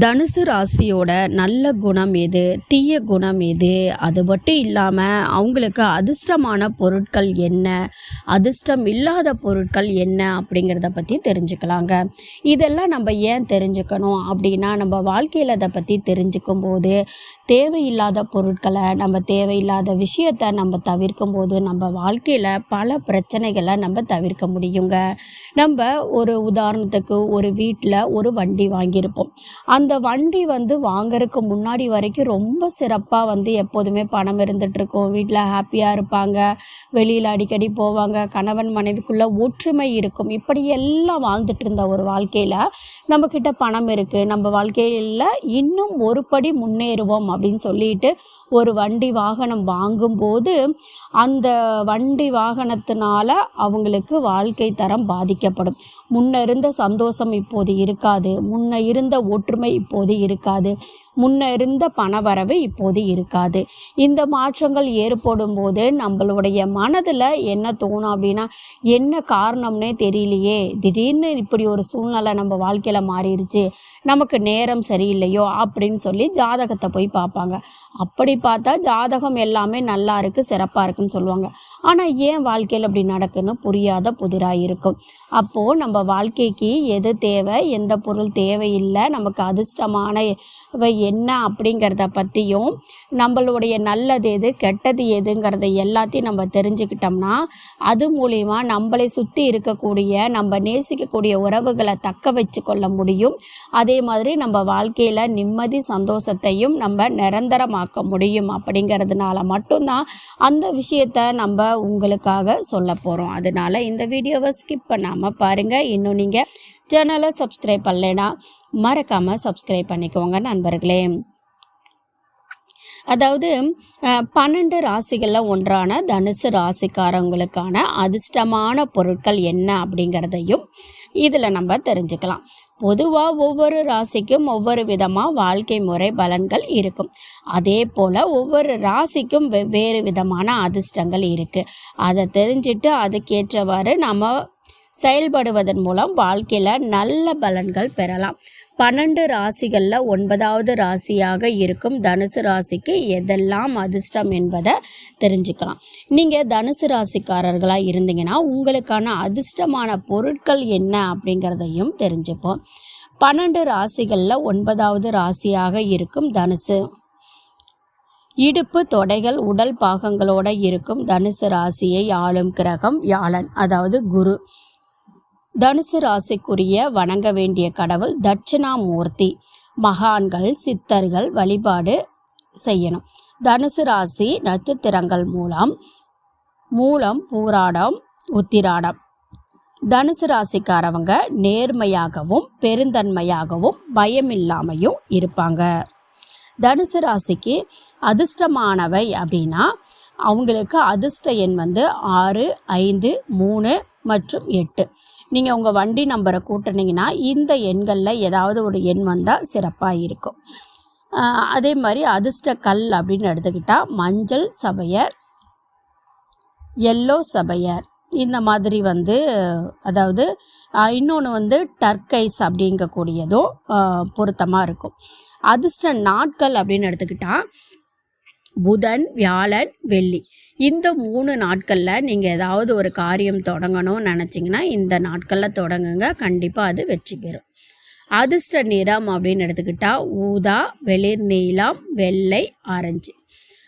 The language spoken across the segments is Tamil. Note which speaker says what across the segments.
Speaker 1: தனுசு ராசியோட நல்ல குணம் எது? தீய குணம் எது? அது மட்டும் இல்லாமல் அவங்களுக்கு அதிர்ஷ்டமான பொருட்கள் என்ன? அதிர்ஷ்டம் இல்லாத பொருட்கள் என்ன? அப்படிங்கிறத பற்றி தெரிஞ்சுக்கலாங்க. இதெல்லாம் நம்ம ஏன் தெரிஞ்சுக்கணும்? அப்படின்னா நம்ம வாழ்க்கையில் அதை பற்றி தெரிஞ்சுக்கும் போது தேவையில்லாத பொருட்களை நம்ம தேவையில்லாத விஷயத்தை நம்ம தவிர்க்கும் போது நம்ம வாழ்க்கையில் பல பிரச்சனைகளை நம்ம தவிர்க்க முடியுங்க. நம்ம ஒரு உதாரணத்துக்கு ஒரு வீட்டில் ஒரு வண்டி வாங்கியிருப்போம். அந்த வண்டி வந்து வாங்கறதுக்கு முன்னாடி வரைக்கும் ரொம்ப சிறப்பாக வந்து எப்போதுமே பணம் இருந்துகிட்ருக்கும். வீட்டில் ஹாப்பியாக இருப்பாங்க. வெளியில் அடிக்கடி போவாங்க. கணவன் மனைவிக்குள்ளே ஒற்றுமை இருக்கும். இப்படி எல்லாம் வாழ்ந்துட்டு இருந்த ஒரு வாழ்க்கையில் நம்மக்கிட்ட பணம் இருக்குது நம்ம வாழ்க்கையில் இன்னும் ஒரு படி முன்னேறுவோம் அப்படின்னு சொல்லிட்டு ஒரு வண்டி வாகனம் வாங்கும்போது அந்த வண்டி வாகனத்தினால அவங்களுக்கு வாழ்க்கை தரம் பாதிக்கப்படும். முன்ன இருந்த சந்தோஷம் இப்போது இருக்காது. முன்ன இருந்த ஒற்றுமை இப்போது இருக்காது. முன்ன இருந்த பணவரவு இப்போது இருக்காது. இந்த மாற்றங்கள் ஏற்படும் போது நம்மளுடைய மனதில் என்ன தோணும் அப்படின்னா என்ன காரணம்னே தெரியலையே. திடீர்னு இப்படி ஒரு சூழ்நிலை நம்ம வாழ்க்கையில் மாறிடுச்சு நமக்கு நேரம் சரியில்லையோ அப்படின்னு சொல்லி ஜாதகத்தை போய் பார்ப்பாங்க. அப்படி பார்த்தா ஜாதகம் எல்லாமே நல்லா இருக்குது சிறப்பாக இருக்குன்னு சொல்லுவாங்க. ஆனால் ஏன் வாழ்க்கையில் அப்படி நடக்குன்னு புரியாத புதிராக இருக்கும். அப்போது நம்ம வாழ்க்கைக்கு எது தேவை எந்த பொருள் தேவையில்லை நமக்கு அதிர்ஷ்டமான என்ன அப்படிங்கிறத பற்றியும் நம்மளுடைய நல்லது எது கெட்டது எதுங்கிறத எல்லாத்தையும் நம்ம தெரிஞ்சுக்கிட்டோம்னா அது மூலிமா நம்மளை சுற்றி இருக்கக்கூடிய நம்ம நேசிக்கக்கூடிய உறவுகளை தக்க வச்சு கொள்ள முடியும். அதே மாதிரி நம்ம வாழ்க்கையில் நிம்மதி சந்தோஷத்தையும் நம்ம நிரந்தரமாக்க முடியும் அப்படிங்கிறதுனால மட்டும்தான் அந்த விஷயத்த நம்ம உங்களுக்காக சொல்ல போகிறோம் அதனால இந்த வீடியோவை ஸ்கிப் பண்ணாமல் பாருங்கள் இன்னும் நீங்கள் சேனலை சப்ஸ்கிரைப் பண்ணலைன்னா மறக்காமல் சப்ஸ்கிரைப் பண்ணிக்கோங்க நண்பர்களே. அதாவது பன்னெண்டு ராசிகளில் ஒன்றான தனுசு ராசிக்காரங்களுக்கான அதிர்ஷ்டமான பொருட்கள் என்ன அப்படிங்கிறதையும் இதில் நம்ம தெரிஞ்சுக்கலாம். பொதுவாக ஒவ்வொரு ராசிக்கும் ஒவ்வொரு விதமாக வாழ்க்கை முறை பலன்கள் இருக்கும். அதே போல் ஒவ்வொரு ராசிக்கும் வெவ்வேறு விதமான அதிர்ஷ்டங்கள் இருக்குது அதை தெரிஞ்சுட்டு அதுக்கேற்றவாறு நம்ம செயல்படுவதன் மூலம் வாழ்க்கையில் நல்ல பலன்கள் பெறலாம். பன்னெண்டு ராசிகளில் ஒன்பதாவது ராசியாக இருக்கும் தனுசு ராசிக்கு எதெல்லாம் அதிர்ஷ்டம் என்பதை தெரிஞ்சுக்கலாம். நீங்கள் தனுசு ராசிக்காரர்களாக இருந்தீங்கன்னா உங்களுக்கான அதிர்ஷ்டமான பொருட்கள் என்ன அப்படிங்கிறதையும் தெரிஞ்சுப்போம். பன்னெண்டு ராசிகளில் ஒன்பதாவது ராசியாக இருக்கும் தனுசு. இடுப்பு தொடைகள் உடல் பாகங்களோட இருக்கும் தனுசு ராசியை ஆளும் கிரகம் வியாழன் அதாவது குரு. தனுசு ராசிக்குரிய வணங்க வேண்டிய கடவுள் தட்சிணாமூர்த்தி. மகான்கள் சித்தர்கள் வழிபாடு செய்யணும். தனுசு ராசி நட்சத்திரங்கள் மூலம் மூலம் பூராடம் உத்திராடம். தனுசு ராசிக்காரவங்க நேர்மையாகவும் பெருந்தன்மையாகவும் பயமில்லாமையும் இருப்பாங்க. தனுசு ராசிக்கு அதிர்ஷ்டமானவை அப்படின்னா அவங்களுக்கு அதிர்ஷ்ட எண் வந்து ஆறு ஐந்து மூணு மற்றும் எட்டு. நீங்கள் உங்கள் வண்டி நம்பரை கூட்டினீங்கன்னா இந்த எண்களில் ஏதாவது ஒரு எண் வந்தால் சிறப்பாக இருக்கும். அதே மாதிரி அதிர்ஷ்ட கல் அப்படின்னு எடுத்துக்கிட்டால் மஞ்சள் சபையர் எல்லோ சபையர். இந்த மாதிரி வந்து அதாவது இன்னொன்று வந்து டர்க்கைஸ் அப்படிங்கக்கூடியதும் பொருத்தமாக இருக்கும். அதிர்ஷ்ட நாட்கள் அப்படின்னு எடுத்துக்கிட்டால் புதன் வியாழன் வெள்ளி. இந்த மூணு நாட்களில் நீங்கள் ஏதாவது ஒரு காரியம் தொடங்கணும்னு நினச்சிங்கன்னா இந்த நாட்களில் தொடங்குங்க. கண்டிப்பாக அது வெற்றி பெறும். அதிர்ஷ்ட நிறம் அப்படின்னு எடுத்துக்கிட்டால் ஊதா வெளிர் நீலம் வெள்ளை ஆரஞ்சு.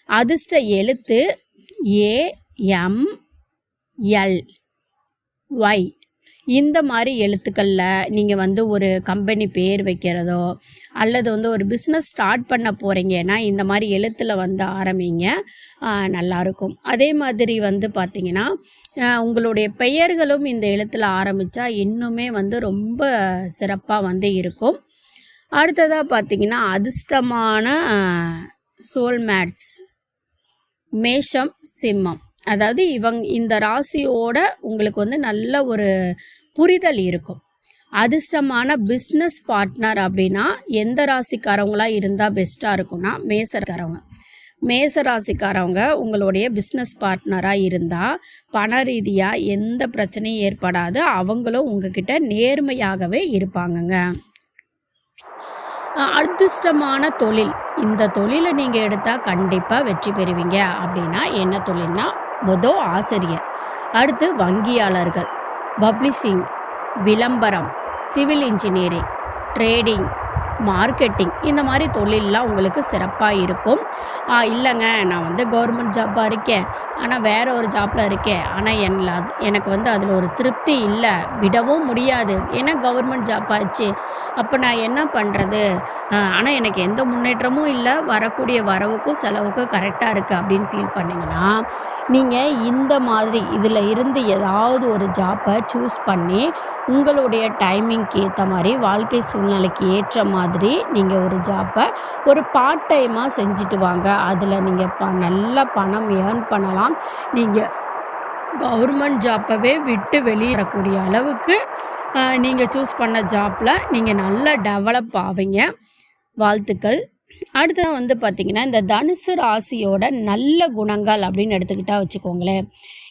Speaker 1: அதிர்ஷ்ட எழுத்து ஏ எம் எல் ஒய் இந்த மாதிரி எழுத்துக்களில் நீங்கள் வந்து ஒரு கம்பெனி பேர் வைக்கிறதோ அல்லது வந்து ஒரு பிஸ்னஸ் ஸ்டார்ட் பண்ண போகிறீங்கன்னா இந்த மாதிரி எழுத்தில் வந்து ஆரம்பிங்க. நல்லாயிருக்கும் அதே மாதிரி வந்து பார்த்திங்கன்னா உங்களுடைய பெயர்களும் இந்த எழுத்தில் ஆரம்பித்தா இன்னுமே வந்து ரொம்ப சிறப்பாக வந்து இருக்கும். அடுத்ததாக பார்த்திங்கன்னா அதிர்ஷ்டமான சோல்மேட்ஸ் மேஷம் சிம்மம். அதாவது இவங் இந்த ராசியோட உங்களுக்கு வந்து நல்ல ஒரு புரிதல் இருக்கும். அதிர்ஷ்டமான பிஸ்னஸ் பார்ட்னர் அப்படின்னா எந்த ராசிக்காரவங்களாக இருந்தால் பெஸ்ட்டாக இருக்கும்னா மேசக்காரவங்க. மேச ராசிக்காரவங்க உங்களுடைய பிஸ்னஸ் பார்ட்னராக இருந்தால் பண ரீதியாக எந்த பிரச்சனையும் ஏற்படாது. அவங்களும் உங்ககிட்ட நேர்மையாகவே இருப்பாங்கங்க. அதிர்ஷ்டமான தொழில். இந்த தொழிலை நீங்கள் எடுத்தால் கண்டிப்பாக வெற்றி பெறுவீங்க. அப்படின்னா என்ன தொழில்னா மொதல் ஆசிரியர். அடுத்து வங்கியாளர்கள். పబ్లిషింగ్ విలంబరం సివిల్ ఇంజనీరింగ్ ట్రేడింగ్ மார்க்கெட்டிங் இந்த மாதிரி தொழிலெலாம் உங்களுக்கு சிறப்பாக இருக்கும். இல்லைங்க நான் வந்து கவர்மெண்ட் ஜாப்பாக இருக்கேன். ஆனால் வேறு ஒரு ஜாப்பில் இருக்கேன். ஆனால் என் அது எனக்கு வந்து அதில் ஒரு திருப்தி இல்லை. விடவும் முடியாது. ஏன்னா கவர்மெண்ட் ஜாப் ஆச்சு. அப்போ நான் என்ன பண்ணுறது ஆனால் எனக்கு எந்த முன்னேற்றமும் இல்லை. வரக்கூடிய வரவுக்கும் செலவுக்கும் கரெக்டாக இருக்குது அப்படின்னு ஃபீல் பண்ணிங்கன்னா நீங்கள் இந்த மாதிரி இதில் இருந்து ஏதாவது ஒரு ஜாப்பை சூஸ் பண்ணி உங்களுடைய டைமிங்க்கு ஏற்ற மாதிரி வாழ்க்கை சூழ்நிலைக்கு ஏற்ற மாதிரி நீங்கள் ஒரு ஜாப்பை ஒரு பார்ட் டைமாக செஞ்சுட்டு வாங்க. அதில் நீங்கள் ப நல்ல பணம் ஏர்ன் பண்ணலாம். நீங்கள் கவர்மெண்ட் ஜாப்பவே விட்டு வெளியேறக்கூடிய அளவுக்கு நீங்கள் சூஸ் பண்ண ஜாப்பில் நீங்கள் நல்லா டெவலப் ஆவீங்க. வாழ்த்துக்கள். அடுத்தது வந்து பார்த்திங்கன்னா இந்த தனுசு ராசியோட நல்ல குணங்கள் அப்படின்னு எடுத்துக்கிட்டா வச்சுக்கோங்களேன்.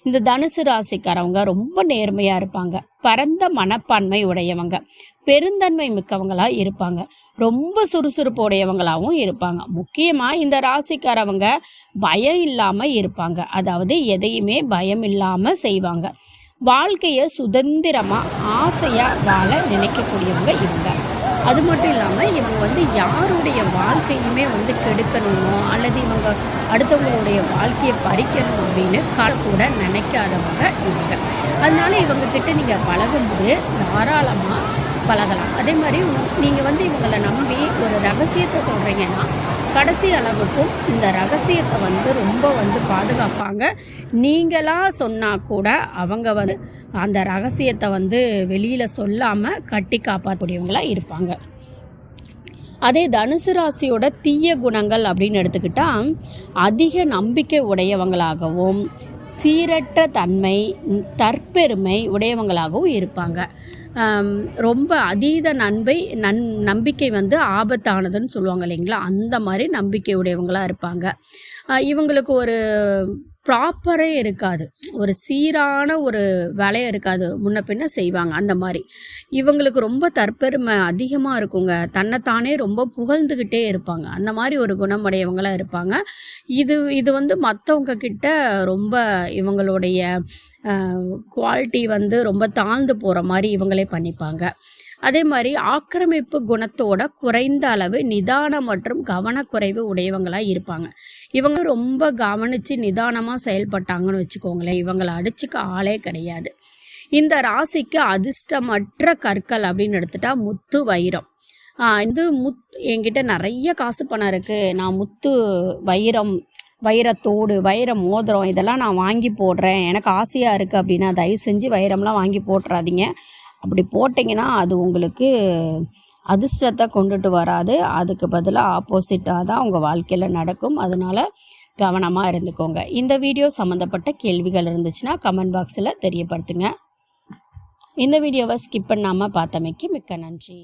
Speaker 1: இந்த தனுசு ராசிக்காரவங்க ரொம்ப நேர்மையாக இருப்பாங்க. பரந்த மனப்பான்மை உடையவங்க. பெருந்தன்மை மிக்கவங்களாக இருப்பாங்க. ரொம்ப சுறுசுறுப்பு உடையவங்களாகவும் இருப்பாங்க. முக்கியமாக இந்த ராசிக்காரவங்க பயம் இல்லாமல் இருப்பாங்க. அதாவது எதையுமே பயம் இல்லாமல் செய்வாங்க. வாழ்க்கையை சுதந்திரமாக ஆசையாக வாழ நினைக்கக்கூடியவங்க இவங்க. அது மட்டும் இல்லாமல் இவங்க வந்து யாருடைய வாழ்க்கையுமே வந்து கெடுக்கணுமோ அல்லது இவங்க அடுத்தவங்களுடைய வாழ்க்கையை பறிக்கணும் அப்படின்னு க- கூட நினைக்காதவங்க இவங்க. அதனால இவங்க கிட்ட நீங்கள் பழகும்போது தாராளமாக பழகலாம். அதே மாதிரி நீங்கள் வந்து இவங்களை நம்பி ஒரு ரகசியத்தை சொல்கிறீங்கன்னா கடைசி அளவுக்கும் இந்த ரகசியத்தை வந்து ரொம்ப வந்து பாதுகாப்பாங்க. நீங்களாக சொன்னால் கூட அவங்க வந்து அந்த ரகசியத்தை வந்து வெளியில் சொல்லாமல் கட்டி காப்பாற்றக்கூடியவங்களாக இருப்பாங்க. அதே தனுசு ராசியோட தீய குணங்கள் அப்படின்னு எடுத்துக்கிட்டால் அதிக நம்பிக்கை உடையவங்களாகவும் சீரற்ற தன்மை தற்பெருமை உடையவங்களாகவும் இருப்பாங்க. ரொம்ப அதீத நன்மை நன் நம்பிக்கை வந்து ஆபத்தானதுன்னு சொல்லுவாங்க இல்லைங்களா? அந்த மாதிரி நம்பிக்கை உடையவங்களாக இருப்பாங்க. இவங்களுக்கு ஒரு ப்ராப்பரே இருக்காது. ஒரு சீரான ஒரு வேலையை இருக்காது. முன்ன பின்ன செய்வாங்க. அந்த மாதிரி. இவங்களுக்கு ரொம்ப தற்பெருமை அதிகமாக இருக்குங்க. தன்னைத்தானே ரொம்ப புகழ்ந்துக்கிட்டே இருப்பாங்க. அந்த மாதிரி ஒரு குணமுடையவங்களாக இருப்பாங்க. இது இது வந்து மற்றவங்க கிட்ட ரொம்ப இவங்களுடைய குவாலிட்டி வந்து ரொம்ப தாழ்ந்து போகிற மாதிரி இவங்களே பண்ணிப்பாங்க. அதே மாதிரி ஆக்கிரமிப்பு குணத்தோட குறைந்த அளவு நிதானம் மற்றும் கவனக்குறைவு உடையவங்களாக இருப்பாங்க. இவங்க ரொம்ப கவனித்து நிதானமாக செயல்பட்டாங்கன்னு வச்சுக்கோங்களேன். இவங்களை அடிச்சுக்க ஆளே கிடையாது. இந்த ராசிக்கு அதிர்ஷ்டமற்ற கற்கள் அப்படின்னு எடுத்துட்டா முத்து வைரம். இது முத் என்கிட்ட நிறைய காசு பணம் இருக்குது நான் முத்து வைரம் வைரத்தோடு வைர மோதிரம் இதெல்லாம் நான் வாங்கி போடுறேன். எனக்கு ஆசையாக இருக்குது அப்படின்னா தயவு செஞ்சு வைரம்லாம் வாங்கி போட்டுறாதீங்க. அப்படி போட்டிங்கன்னா அது உங்களுக்கு அதிர்ஷ்டத்தை கொண்டுட்டு வராது. அதுக்கு பதிலாக ஆப்போசிட்டாக தான் உங்கள் வாழ்க்கையில் நடக்கும். அதனால் கவனமாக இருந்துக்கோங்க. இந்த வீடியோ சம்மந்தப்பட்ட கேள்விகள் இருந்துச்சுன்னா கமெண்ட் பாக்ஸில் தெரியப்படுத்துங்க. இந்த வீடியோவை ஸ்கிப் பண்ணாமல் பார்த்தமைக்கு மிக்க நன்றி.